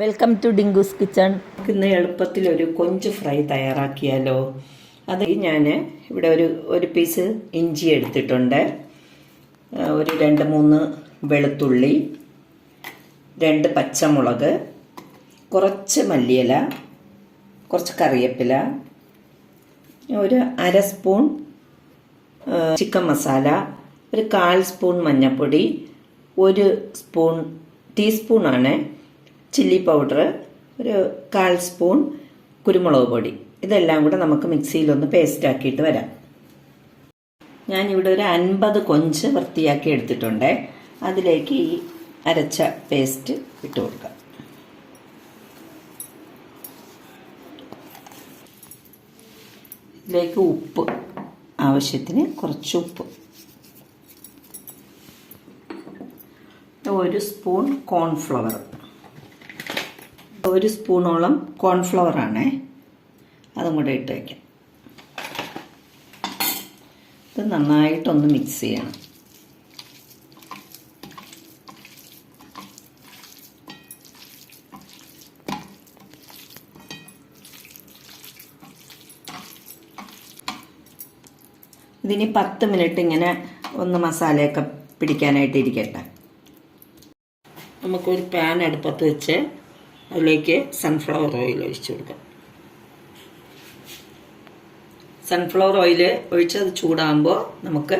Welcome to Dinkoos kitchen ഇന്ന് എളുപ്പത്തിൽ ഒരു കൊഞ്ച് ഫ്രൈ തയ്യാറാക്കിയാലോ. അത് ഞാൻ ഇവിടെ ഒരു ഒരു പീസ് ഇഞ്ചി എടുത്തിട്ടുണ്ട്. ഒരു രണ്ട് മൂന്ന് വെളുത്തുള്ളി രണ്ട് പച്ചമുളക് കുറച്ച് മല്ലിയില കുറച്ച് കറിവേപ്പില ഒരു അര സ്പൂൺ ചിക്കൻ മസാല ഒരു കാൽ സ്പൂൺ മഞ്ഞൾപ്പൊടി ഒരു സ്പൂൺ ടീസ്പൂണാണ് ചില്ലി പൗഡർ ഒരു കാൽ സ്പൂൺ കുരുമുളക് പൊടി. ഇതെല്ലാം കൂടെ നമുക്ക് മിക്സിയിലൊന്ന് പേസ്റ്റ് ആക്കിയിട്ട് വരാം. ഞാനിവിടെ ഒരു അൻപത് കൊഞ്ച് വൃത്തിയാക്കി എടുത്തിട്ടുണ്ട്. അതിലേക്ക് ഈ അരച്ച പേസ്റ്റ് ഇട്ട് കൊടുക്കാം. ഇതിലേക്ക് ഉപ്പ് ആവശ്യത്തിന് കുറച്ച് ഉപ്പ്. ഒരു സ്പൂൺ കോൺഫ്ലവർ ഒരു സ്പൂണോളം കോൺഫ്ലവർ ആണ്. അതും കൂടെ ഇട്ട് വയ്ക്കാം ഇത് നന്നായിട്ടൊന്ന് മിക്സ് ചെയ്യണം. ഇതിനി പത്ത് മിനിറ്റ് ഇങ്ങനെ ഒന്ന് മസാലയൊക്കെ പിടിക്കാനായിട്ട് ഇരിക്കട്ടെ. നമുക്കൊരു പാൻ അടുപ്പത്ത് വെച്ച് അതിലേക്ക് സൺഫ്ലവർ ഓയിൽ ഒഴിച്ചു കൊടുക്കാം. സൺഫ്ലവർ ഓയിൽ ഒഴിച്ച് അത് ചൂടാകുമ്പോൾ നമുക്ക്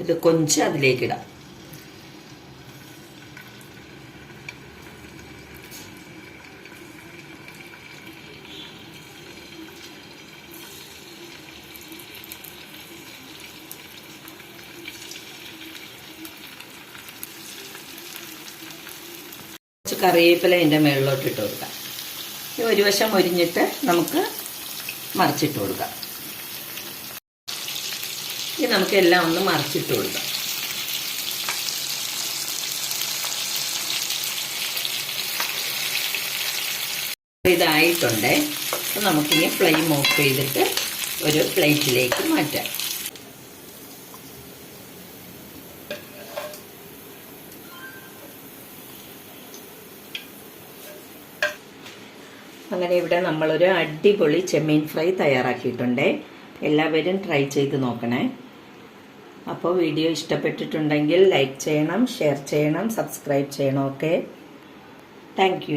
ഇത് കൊഞ്ച് അതിലേക്ക് കറിവേപ്പില അതിന്റെ മുകളിലോട്ട് ഇട്ട് കൊടുക്കാം. ഒരു വശം ഒരിഞ്ഞിട്ട് നമുക്ക് മറിച്ചിട്ട് കൊടുക്കാം. ഇനി നമുക്ക് എല്ലാം ഒന്ന് മറിച്ചിട്ട് കൊടുക്കാം. ഇതായിട്ടുണ്ട്. നമുക്കിനി ഫ്ലെയിം ഓഫ് ചെയ്തിട്ട് ഒരു പ്ലേറ്റിലേക്ക് മാറ്റാം. അങ്ങനെ ഇവിടെ നമ്മളൊരു അടിപൊളി ചെമ്മീൻ ഫ്രൈ തയ്യാറാക്കിയിട്ടുണ്ട്. എല്ലാവരും ട്രൈ ചെയ്ത് നോക്കണേ. അപ്പോൾ വീഡിയോ ഇഷ്ടപ്പെട്ടിട്ടുണ്ടെങ്കിൽ ലൈക്ക് ചെയ്യണം ഷെയർ ചെയ്യണം സബ്സ്ക്രൈബ് ചെയ്യണം ഓക്കെ? താങ്ക്